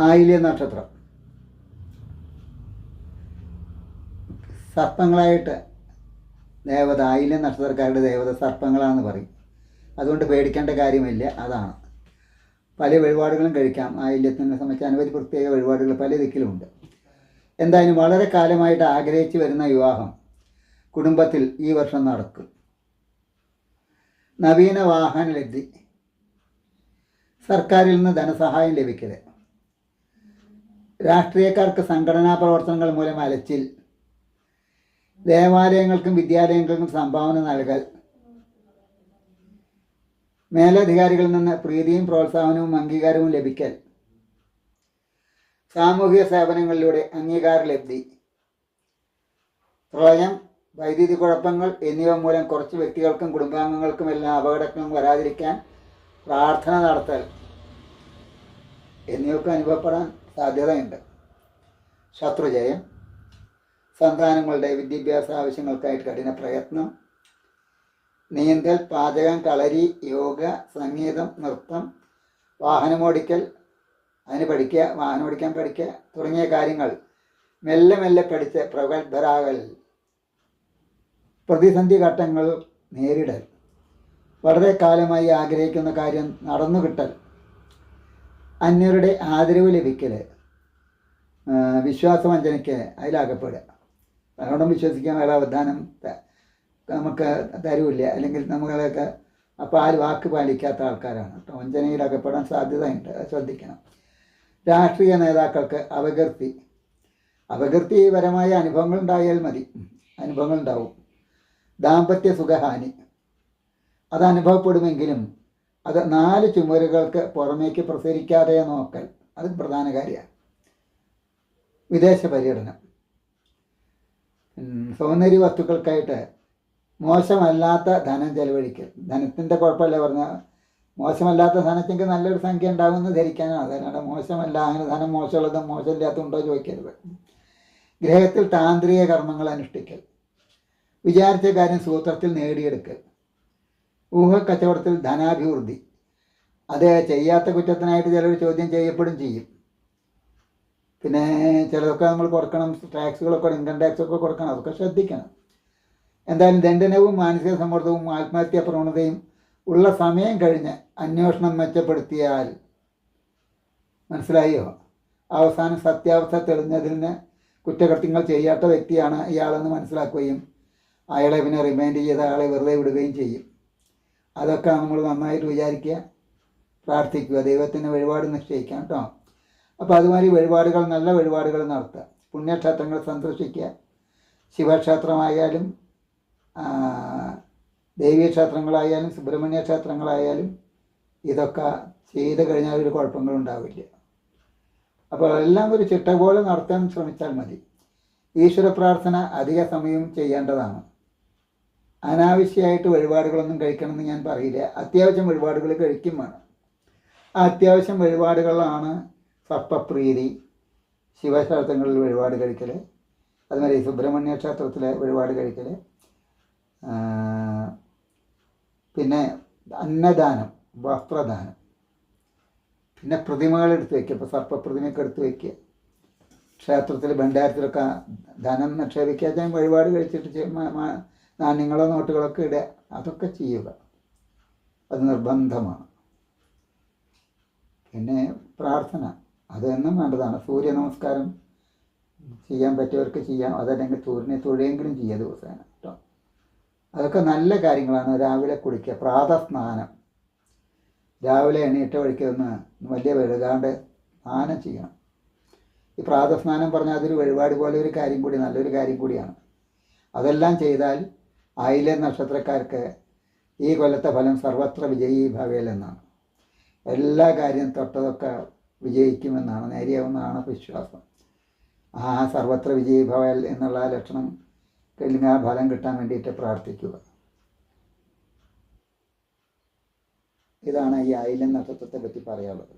ആയില്യ നക്ഷത്രം. സർപ്പങ്ങളായിട്ട് ദേവത ആയില്യ നക്ഷത്രക്കാരുടെ ദേവത സർപ്പങ്ങളാണെന്ന് പറയും. അതുകൊണ്ട് പേടിക്കേണ്ട കാര്യമില്ല അതാണ്. പല വഴിപാടുകളും കഴിക്കാം. ആയില്യത്തിനെ സംബന്ധിച്ച് അനവധി പ്രത്യേക വഴിപാടുകൾ പല ദിക്കിലുമുണ്ട്. എന്തായാലും വളരെ കാലമായിട്ട് ആഗ്രഹിച്ചു വരുന്ന വിവാഹം കുടുംബത്തിൽ ഈ വർഷം നടക്കും. നവീന വാഹന ലബ്ധി സർക്കാരിൽ നിന്ന് ധനസഹായം ലഭിക്കൽ രാഷ്ട്രീയക്കാർക്ക് സംഘടനാ പ്രവർത്തനങ്ങൾ മൂലം അലച്ചിൽ. ദേവാലയങ്ങൾക്കും വിദ്യാലയങ്ങൾക്കും സംഭാവന നൽകൽ. മേലധികാരികളിൽ നിന്ന് പ്രീതിയും പ്രോത്സാഹനവും അംഗീകാരവും ലഭിക്കൽ. സാമൂഹിക സേവനങ്ങളിലൂടെ അംഗീകാര ലബ്ധി. പ്രളയം വൈദ്യുതി കുഴപ്പങ്ങൾ എന്നിവ മൂലം കുറച്ച് വ്യക്തികൾക്കും കുടുംബാംഗങ്ങൾക്കും എല്ലാം അപകടങ്ങളും വരാതിരിക്കാൻ പ്രാർത്ഥന നടത്തൽ. എന്നിവയൊക്കെ അനുഭവപ്പെടാൻ സാധ്യതയുണ്ട്. ശത്രുജയം സന്താനങ്ങളുടെ വിദ്യാഭ്യാസ ആവശ്യങ്ങൾക്കായിട്ട് കഠിന പ്രയത്നം നീന്തൽ പാചകം കളരി യോഗ സംഗീതം നൃത്തം വാഹനമോടിക്കൽ അതിന് പഠിക്കുക വാഹനം ഓടിക്കാൻ പഠിക്കുക തുടങ്ങിയ കാര്യങ്ങൾ മെല്ലെ മെല്ലെ പഠിച്ച് പ്രഗത്ഭരാകൽ. പ്രതിസന്ധി ഘട്ടങ്ങൾ നേരിടൽ. വളരെ കാലമായി ആഗ്രഹിക്കുന്ന കാര്യം നടന്നു കിട്ടൽ അന്യരുടെ ആദരവ് ലഭിക്കൽ വിശ്വാസവഞ്ചനയ്ക്ക് അതിലാകപ്പെടുക. പലരോടും വിശ്വസിക്കാൻ വേറെ അവധാനം നമുക്ക് തരൂല്ല. അല്ലെങ്കിൽ നമ്മളൊക്കെ അപ്പോൾ ആര് വാക്ക് പാലിക്കാത്ത ആൾക്കാരാണ്. കേട്ടോ വഞ്ചനയിൽ അകപ്പെടാൻ സാധ്യതയുണ്ട്. ശ്രദ്ധിക്കണം. രാഷ്ട്രീയ നേതാക്കൾക്ക് അപകീർത്തി. അപകീർത്തിപരമായ അനുഭവങ്ങൾ ഉണ്ടായാൽ മതി. അനുഭവങ്ങൾ ഉണ്ടാവും. ദാമ്പത്യ സുഖഹാനി. അത് അനുഭവപ്പെടുമെങ്കിലും അത് നാല് ചുമരുകൾക്ക് പുറമേക്ക് പ്രസരിക്കാതെ നോക്കൽ അത് പ്രധാന കാര്യമാണ്. വിദേശ പര്യടനം. സൗന്ദര്യ വസ്തുക്കൾക്കായിട്ട് മോശമല്ലാത്ത ധനം ചെലവഴിക്കൽ. ധനത്തിന്റെ കുഴപ്പമല്ല പറഞ്ഞ മോശമല്ലാത്ത ധനത്തിന്റെ നല്ലൊരു സംഖ്യ ഉണ്ടാകുമെന്ന് ധരിക്കാനാണ് അതല്ലാണ്ട് മോശമല്ല അങ്ങനെ ധനം മോശമുള്ളതും മോശമില്ലാത്തതുണ്ടോ ചോദിക്കരുത്. ഗ്രഹത്തിൽ താന്ത്രിക കർമ്മങ്ങൾ അനുഷ്ഠിക്കൽ. വിചാരിച്ച കാര്യം സൂത്രത്തിൽ നേടിയെടുക്കൽ. ഊഹക്കച്ചവടത്തിൽ ധനാഭിവൃദ്ധി. അത് ചെയ്യാത്ത കുറ്റത്തിനായിട്ട് ചിലർ ചോദ്യം ചെയ്യപ്പെടും ചെയ്യും. പിന്നെ ചിലതൊക്കെ നമ്മൾ കൊടുക്കണം ടാക്സുകളൊക്കെ ഇൻകം ടാക്സ് ഒക്കെ കൊടുക്കണം അതൊക്കെ ശ്രദ്ധിക്കണം. എന്തായാലും ദണ്ഡനവും മാനസിക സമ്മർദ്ദവും ആത്മഹത്യാ പ്രവണതയും ഉള്ള സമയം കഴിഞ്ഞ് അന്വേഷണം മെച്ചപ്പെടുത്തിയാൽ മനസ്സിലായോ? അവസാനം സത്യാവസ്ഥ തെളിഞ്ഞതിന് കുറ്റകൃത്യങ്ങൾ ചെയ്യാത്ത വ്യക്തിയാണ് ഇയാളെന്ന് മനസ്സിലാക്കുകയും അയാളെ പിന്നെ റിമൈൻഡ് ചെയ്ത് അയാളെ വെറുതെ വിടുകയും ചെയ്യും. അതൊക്കെ നമ്മൾ നന്നായിട്ട് വിചാരിക്കുക പ്രാർത്ഥിക്കുക ദൈവത്തിന് വഴിപാട് നിശ്ചയിക്കാം കേട്ടോ. അപ്പോൾ അതുമാതിരി വഴിപാടുകൾ നല്ല വഴിപാടുകൾ നടത്തുക. പുണ്യക്ഷേത്രങ്ങൾ സന്ദർശിക്കുക. ശിവക്ഷേത്രമായാലും ദേവീക്ഷേത്രങ്ങളായാലും സുബ്രഹ്മണ്യ ക്ഷേത്രങ്ങളായാലും ഇതൊക്കെ ചെയ്ത് കഴിഞ്ഞാൽ ഒരു കുഴപ്പങ്ങളുണ്ടാവില്ല അപ്പോൾ എല്ലാം ഒരു ചിട്ട പോലെ നടത്താൻ ശ്രമിച്ചാൽ മതി. ഈശ്വര പ്രാർത്ഥന അധിക സമയം ചെയ്യേണ്ടതാണ്. അനാവശ്യമായിട്ട് വഴിപാടുകളൊന്നും കഴിക്കണമെന്ന് ഞാൻ പറയില്ല. അത്യാവശ്യം വഴിപാടുകൾ കഴിക്കും വേണം. ആ അത്യാവശ്യം വഴിപാടുകളാണ് സർപ്പപ്രീതി ശിവക്ഷേത്രങ്ങളിൽ വഴിപാട് കഴിക്കൽ അതുമാതിരി സുബ്രഹ്മണ്യ ക്ഷേത്രത്തിലെ വഴിപാട് കഴിക്കൽ പിന്നെ അന്നദാനം വസ്ത്രദാനം. പിന്നെ പ്രതിമകൾ എടുത്ത് വയ്ക്കുക ഇപ്പോൾ സർപ്പപ്രതിമയൊക്കെ എടുത്ത് വയ്ക്കുക ക്ഷേത്രത്തിൽ ഭണ്ഡാരത്തിലൊക്കെ ധനം നിക്ഷേപിക്കാതെ വഴിപാട് കഴിച്ചിട്ട് നാണ്യങ്ങളോ നോട്ടുകളൊക്കെ ഇടുക അതൊക്കെ ചെയ്യുക. അത് നിർബന്ധമാണ്. പിന്നെ പ്രാർത്ഥന അത് എന്നും വേണ്ടതാണ്. സൂര്യ നമസ്കാരം ചെയ്യാൻ പറ്റിയവർക്ക് ചെയ്യാം. അതല്ലെങ്കിൽ സൂര്യനെ തൊഴിലെങ്കിലും ചെയ്യുക ദിവസേന കേട്ടോ അതൊക്കെ നല്ല കാര്യങ്ങളാണ്. രാവിലെ കുളിക്കുക പ്രാതസ്നാനം. രാവിലെ എണീറ്റ വഴിക്ക് ഒന്ന് വലിയ വെഴുകാണ്ട് സ്നാനം ചെയ്യണം. ഈ പ്രാതസ്നാനം പറഞ്ഞാൽ അതൊരു വഴിപാട് പോലെ ഒരു കാര്യം കൂടി നല്ലൊരു കാര്യം കൂടിയാണ്. അതെല്ലാം ചെയ്താൽ ആയില്യ നക്ഷത്രക്കാർക്ക് ഈ കൊല്ലത്തെ ഫലം സർവത്ര വിജയി ഭവേൽ എന്നാണ്. എല്ലാ കാര്യം തൊട്ടതൊക്കെ വിജയിക്കുമെന്നാണ് നേരിയാവുന്നതാണ് വിശ്വാസം. ആ സർവത്ര വിജയി ഭവേൽ എന്നുള്ള ലക്ഷണം അല്ലെങ്കിൽ ആ ഫലം കിട്ടാൻ വേണ്ടിയിട്ട് പ്രാർത്ഥിക്കുക. ഇതാണ് ഈ ആയില്യം നക്ഷത്രത്തെ പറ്റി പറയാനുള്ളത്.